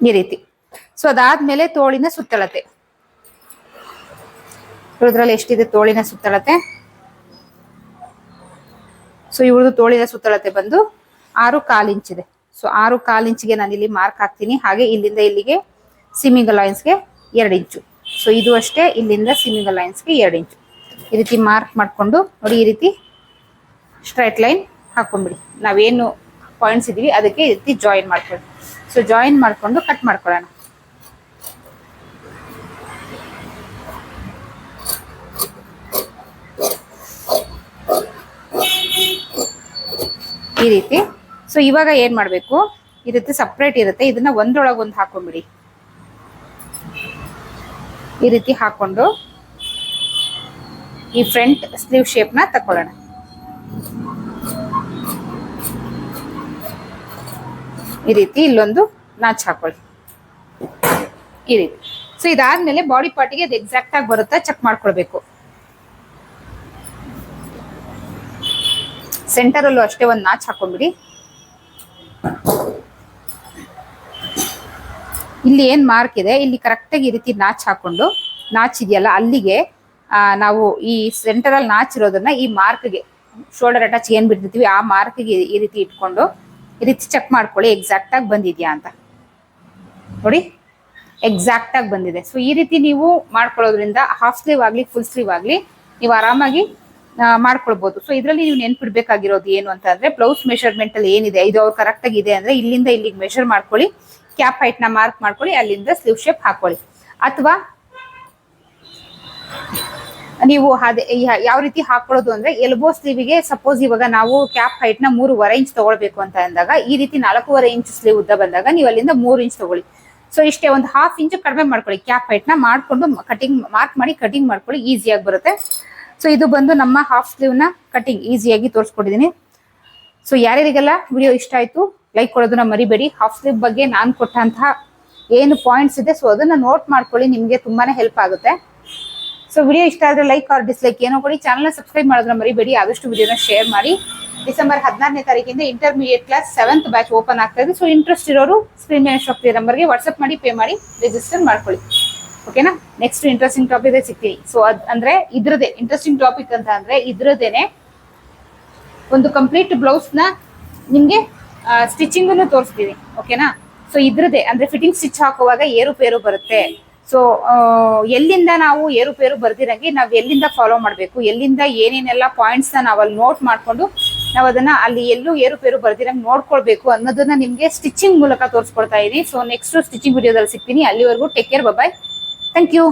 ಈ ರೀತಿ. ಸೊ ಅದಾದ್ಮೇಲೆ ತೋಳಿನ ಸುತ್ತಳತೆ. ಇವ್ರದ್ರಲ್ಲಿ ಎಷ್ಟಿದೆ? ತೋಳಿನ ಸುತ್ತಳತೆ. ಸೊ ಇವ್ರದ್ದು ತೋಳಿನ ಸುತ್ತಳತೆ ಬಂದು ಆರು ಕಾಲು ಇಂಚಿದೆ ಸೊ ಆರು ಕಾಲು ಇಂಚಿಗೆ ನಾನು ಇಲ್ಲಿ ಮಾರ್ಕ್ ಹಾಕ್ತೀನಿ. ಹಾಗೆ ಇಲ್ಲಿಂದ ಇಲ್ಲಿಗೆ ಸಿಮಿಂಗ್ ಲೈನ್ಸ್ಗೆ ಎರಡು ಇಂಚು ಸೊ ಇದು ಅಷ್ಟೇ ಇಲ್ಲಿಂದ ಸಿಮಿಂಗ್ ಲೈನ್ಸ್ಗೆ ಎರಡು ಇಂಚು ಈ ರೀತಿ ಮಾರ್ಕ್ ಮಾಡಿಕೊಂಡು ನೋಡಿ ಈ ರೀತಿ ಸ್ಟ್ರೈಟ್ ಲೈನ್ ಹಾಕೊಂಡ್ಬಿಡಿ. ನಾವೇನು ಪಾಯಿಂಟ್ಸ್ ಇದೀವಿ ಅದಕ್ಕೆ ಈ ರೀತಿ ಜಾಯಿನ್ ಮಾಡ್ಕೊಳ್ಳಿ. ಸೊ ಜಾಯಿನ್ ಮಾಡ್ಕೊಂಡು ಕಟ್ ಮಾಡ್ಕೊಳ್ಳೋಣ. ಈ ರೀತಿ. ಸೊ ಇವಾಗ ಏನ್ ಮಾಡ್ಬೇಕು? ಈ ರೀತಿ ಸಪ್ರೇಟ್ ಇರುತ್ತೆ. ಇದನ್ನ ಒಂದ್ರೊಳಗೆ ಒಂದು ಹಾಕೊಂಡ್ಬಿಡಿ. ಈ ರೀತಿ ಹಾಕೊಂಡು ಈ ಫ್ರಂಟ್ ಸ್ಲೀವ್ ಶೇಪ್ನ ತಕೊಳ್ಳೋಣ ಈ ರೀತಿ ಇಲ್ಲೊಂದು ನಾಚ್ ಹಾಕೊಳ್ಳಿ. ಈ ರೀತಿ. ಸೊ ಇದಾದ್ಮೇಲೆ ಬಾಡಿ ಪಾರ್ಟಿಗೆ ಅದು ಎಕ್ಸಾಕ್ಟ್ ಆಗಿ ಬರುತ್ತಾ ಚೆಕ್ ಮಾಡ್ಕೊಳ್ಬೇಕು. ಸೆಂಟರ್ ಅಲ್ಲೂ ಅಷ್ಟೇ ಒಂದು ನಾಚ್ ಹಾಕೊಂಡ್ಬಿಡಿ. ಇಲ್ಲಿ ಏನ್ ಮಾರ್ಕ್ ಇದೆ? ಇಲ್ಲಿ ಕರೆಕ್ಟ್ ಆಗಿ ಈ ರೀತಿ ನಾಚ್ ಹಾಕೊಂಡು ನಾಚ್ ಇದೆಯಲ್ಲ, ಅಲ್ಲಿಗೆ ನಾವು ಈ ಸೆಂಟರ್ ಅಲ್ಲಿ ನಾಚ್ ಇರೋದನ್ನ ಈ ಮಾರ್ಕ್ಗೆ ಶೋಲ್ಡರ್ ಅಟ್ಯಾಚ್ ಏನ್ ಬಿಟ್ಟಿರ್ತೀವಿ, ಆ ಮಾರ್ಕ್ಗೆ ಈ ರೀತಿ ಇಟ್ಕೊಂಡು, ಈ ರೀತಿ ಚೆಕ್ ಮಾಡ್ಕೊಳ್ಳಿ ಎಕ್ಸಾಕ್ಟ್ ಆಗಿ ಬಂದಿದ್ಯಾ ಅಂತ. ನೋಡಿ ಎಕ್ಸಾಕ್ಟ್ ಆಗಿ ಬಂದಿದೆ. ಸೊ ಈ ರೀತಿ ನೀವು ಮಾಡ್ಕೊಳ್ಳೋದ್ರಿಂದ ಹಾಫ್ ಸ್ಲೀವ್ ಆಗ್ಲಿ ಫುಲ್ ಸ್ಲೀವ್ ಆಗ್ಲಿ, ನೀವು ಆರಾಮಾಗಿ ಮಾಡ್ಕೊಳ್ಬೋದು. ಸೊ ಇದರಲ್ಲಿ ನೀವು ನೆನ್ಪಿಡ್ಬೇಕಾಗಿರೋದು ಏನು ಅಂತ ಅಂದ್ರೆ ಬ್ಲೌಸ್ ಮೆಷರ್ಮೆಂಟ್ ಅಲ್ಲಿ ಏನಿದೆ, ಇದು ಅವ್ರು ಕರೆಕ್ಟ್ ಆಗಿ ಇದೆ ಅಂದ್ರೆ, ಇಲ್ಲಿಂದ ಇಲ್ಲಿಗೆ ಮೆಷರ್ ಮಾಡ್ಕೊಳ್ಳಿ. ಕ್ಯಾಪ್ ಹೈಟ್ನ ಮಾರ್ಕ್ ಮಾಡ್ಕೊಳ್ಳಿ, ಅಲ್ಲಿಂದ ಸ್ಲೀವ್ ಶೇಪ್ ಹಾಕೊಳ್ಳಿ. ಅಥವಾ ನೀವು ಅದೇ ಯಾವ ರೀತಿ ಹಾಕೊಳ್ಳೋದು ಅಂದ್ರೆ ಎಲ್ಬೋ ಸ್ಲೀವಿಗೆ ಸಪೋಸ್ ಇವಾಗ ನಾವು ಕ್ಯಾಪ್ ಹೈಟ್ನ ಮೂರುವರೆ ಇಂಚ್ ತಗೊಳ್ಬೇಕು ಅಂತ ಅಂದಾಗ, ಈ ರೀತಿ ನಾಲ್ಕೂವರೆ ಇಂಚ್ ಸ್ಲೀವ್ ಉದ್ದ ಬಂದಾಗ ನೀವು ಅಲ್ಲಿಂದ ಮೂರು ಇಂಚ್ ತಗೊಳ್ಳಿ. ಸೊ ಇಷ್ಟೇ ಒಂದು ಹಾಫ್ ಇಂಚ್ ಕಡಿಮೆ ಮಾಡ್ಕೊಳ್ಳಿ ಕ್ಯಾಪ್ ಹೈಟ್ನ ಮಾಡ್ಕೊಂಡು ಕಟಿಂಗ್ ಮಾರ್ಕ್ ಮಾಡಿ ಕಟಿಂಗ್ ಮಾಡ್ಕೊಳ್ಳಿ ಈಸಿಯಾಗಿ ಬರುತ್ತೆ. ಸೊ ಇದು ಬಂದು ನಮ್ಮ ಹಾಫ್ ಸ್ಲೀವ್ನ ಕಟಿಂಗ್ ಈಸಿಯಾಗಿ ತೋರಿಸ್ಕೊಟ್ಟಿದ್ದೀನಿ. ಸೊ ಯಾರ್ಯಾರಿಗೆಲ್ಲ ವಿಡಿಯೋ ಇಷ್ಟ ಆಯ್ತು ಲೈಕ್ ಕೊಡೋದನ್ನ ಮರಿಬೇಡಿ. ಹಾಫ್ ಸ್ಲೀವ್ ಬಗ್ಗೆ ನಾನು ಕೊಟ್ಟಂತಹ ಏನು ಪಾಯಿಂಟ್ಸ್ ಇದೆ ಸೊ ಅದನ್ನ ನೋಟ್ ಮಾಡ್ಕೊಳ್ಳಿ, ನಿಮಗೆ ತುಂಬಾನೇ ಹೆಲ್ಪ್ ಆಗುತ್ತೆ. ಸೊ ವಿಡಿಯೋ ಇಷ್ಟ ಆದರೆ ಲೈಕ್ ಆರ್ ಡಿಸ್ಲೈಕ್ ಏನೋ ಕೊಡಿ. ಚಾನಲ್ನ ಸಬ್ಸ್ಕ್ರೈಬ್ ಮಾಡೋದನ್ನ ಮರಿಬೇಡಿ. ಆದಷ್ಟು ವಿಡಿಯೋನ ಶೇರ್ ಮಾಡಿ. ಡಿಸೆಂಬರ್ ಹದಿನಾರನೇ ತಾರೀಕಿಂದ intermediate class seventh batch open ಆಗ್ತಾ ಇದೆ. ಸೊ ಇಂಟ್ರೆಸ್ಟ್ ಇರೋರು ಸ್ಕ್ರೀನ್ ಮೇಲೆ ಶಾಪ್ ನಂಬರ್ಗೆ ವಾಟ್ಸಪ್ ಮಾಡಿ ಪೇ ಮಾಡಿ ರಿಜಿಸ್ಟರ್ ಮಾಡ್ಕೊಳ್ಳಿ. ಓಕೆನಾ ನೆಕ್ಸ್ಟ್ ಇಂಟ್ರೆಸ್ಟಿಂಗ್ ಟಾಪಿಕ್ ಸಿಗ್ತೀವಿ ಸೊ ಅದ್ ಅಂದ್ರೆ ಇದ್ರದೇ ಇಂಟ್ರೆಸ್ಟಿಂಗ್ ಟಾಪಿಕ್ ಅಂತ ಅಂದ್ರೆ ಇದ್ರದೇನೆ ಒಂದು ಕಂಪ್ಲೀಟ್ ಬ್ಲೌಸ್ನ ಸ್ಟಿಚಿಂಗನ್ನು ಸ್ಟಿಚಿಂಗ್ ತೋರಿಸ್ತೀವಿ ಓಕೆನಾ ಸೊ ಇದ್ರದೇ ಅಂದ್ರೆ ಫಿಟ್ಟಿಂಗ್ ಸ್ಟಿಚ್ ಹಾಕುವಾಗ ಏರುಪೇರು ಬರುತ್ತೆ. ಸೊ ಎಲ್ಲಿಂದ ನಾವು ಏರುಪೇರು ಬರ್ದಿರಂಗೆ ನಾವು ಎಲ್ಲಿಂದ ಫಾಲೋ ಮಾಡಬೇಕು, ಎಲ್ಲಿಂದ ಏನೇನೆಲ್ಲ ಪಾಯಿಂಟ್ಸ್ನ ನಾವು ನೋಟ್ ಮಾಡ್ಕೊಂಡು ನಾವು ಅದನ್ನ ಅಲ್ಲಿ ಎಲ್ಲೂ ಏರುಪೇರು ಬರ್ದಿರಂಗೆ ನೋಡ್ಕೊಳ್ಬೇಕು ಅನ್ನೋದನ್ನ ನಿಮಗೆ ಸ್ಟಿಚಿಂಗ್ ಮೂಲಕ ತೋರಿಸ್ಕೊಡ್ತಾ ಇದೀನಿ. ಸೊ ನೆಕ್ಸ್ಟ್ ಸ್ಟಿಚಿಂಗ್ ವಿಡಿಯೋದಲ್ಲಿ ಸಿಗ್ತೀನಿ. ಅಲ್ಲಿವರೆಗೂ take care bye thank you